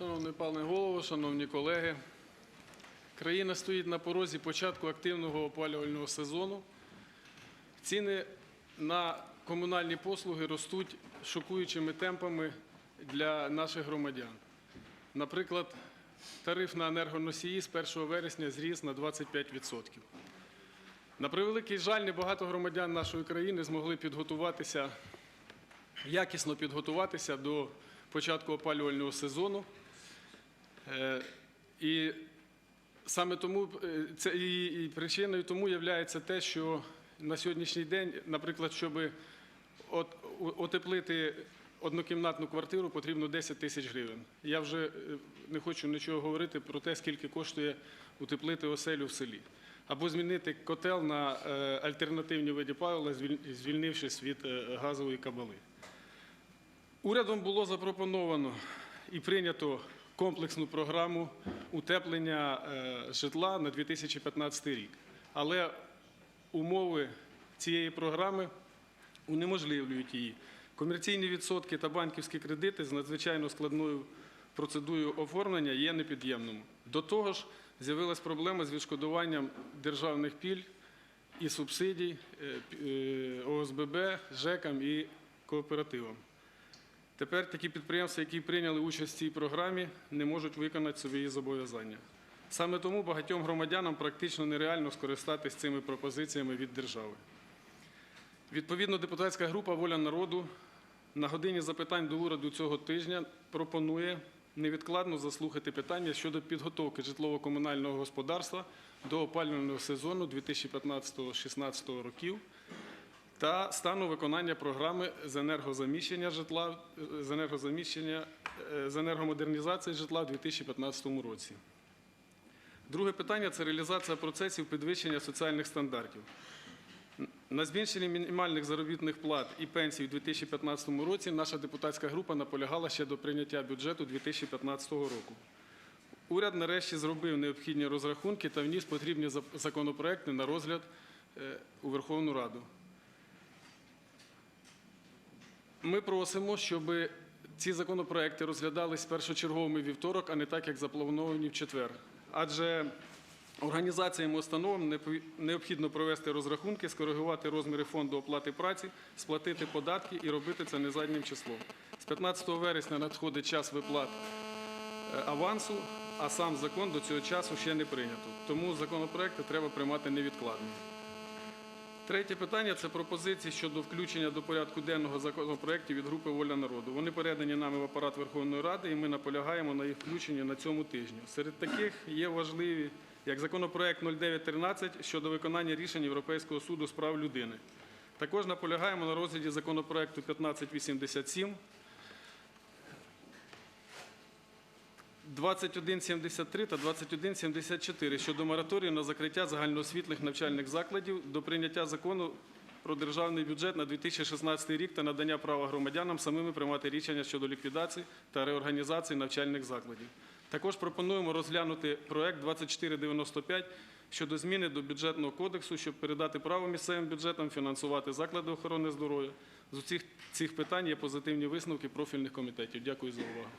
Шановний пане голово, шановні колеги, країна стоїть на порозі початку активного опалювального сезону. Ціни на комунальні послуги ростуть шокуючими темпами для наших громадян. Наприклад, тариф на енергоносії з 1 вересня зріс на 25%. На превеликий жаль, небагато громадян нашої країни змогли підготуватися, якісно підготуватися до початку опалювального сезону. Е, І саме тому е, це і, причиною тому є те, що на сьогоднішній день, наприклад, щоб от, отеплити однокімнатну квартиру, потрібно 10 тисяч гривень. Я вже е, не хочу нічого говорити про те, скільки коштує утеплити оселю в селі. Або змінити котел на альтернативні види палива, звільнившись від газової кабали. Урядом було запропоновано і прийнято комплексну програму утеплення е, житла на 2015 рік. Але умови цієї програми унеможливлюють її. Комерційні відсотки та банківські кредити з надзвичайно складною процедурою оформлення є непід'ємними. До того ж, з'явилась проблема з відшкодуванням державних пільг і субсидій е, е, ОСББ, ЖЕКам і кооперативам. Тепер такі підприємства, які прийняли участь в цій програмі, не можуть виконати свої зобов'язання. Саме тому багатьом громадянам практично нереально скористатися цими пропозиціями від держави. Відповідно, депутатська група Воля народу на годині запитань до уряду цього тижня пропонує невідкладно заслухати питання щодо підготовки житлово-комунального господарства до опалювального сезону 2015-2016 років та стану виконання програми з енергозаміщення житла з енергозаміщення е, з енергомодернізації житла в 2015 році. Друге питання це реалізація процесів підвищення соціальних стандартів. На збільшенні мінімальних заробітних плат і пенсій у 2015 році наша депутатська група наполягала ще до прийняття бюджету 2015 року. Уряд нарешті зробив необхідні розрахунки та вніс потрібні законопроекти на розгляд е, у Верховну Раду. Ми просимо, щоб ці законопроекти розглядались першочерговими вівторок, а не так, як заплановані в четвер. Адже організаціям і установам необхідно провести розрахунки, скоригувати розміри фонду оплати праці, сплатити податки і робити це не заднім числом. З 15 вересня надходить час виплат е, авансу, а сам закон до цього часу ще не прийнято. Тому законопроекти треба приймати невідкладно. Третє питання це пропозиції щодо включення до порядку денного законопроєктів від групи Воля народу. Вони передані нами в апарат Верховної Ради, і ми наполягаємо на їх включенні на цьому тижні. Серед таких є важливі, як законопроект 0913 щодо виконання рішень Європейського суду з прав людини. Також наполягаємо на розгляді законопроекту 1587, 2173 та 2174 щодо мораторію на закриття загальноосвітних навчальних закладів до прийняття закону про державний бюджет на 2016 рік та надання права громадянам самими приймати рішення щодо ліквідації та реорганізації навчальних закладів. Також пропонуємо розглянути проект 2495 щодо зміни до бюджетного кодексу, щоб передати право місцевим бюджетам фінансувати заклади охорони здоров'я. З усіх цих питань є позитивні висновки профільних комітетів. Дякую за увагу.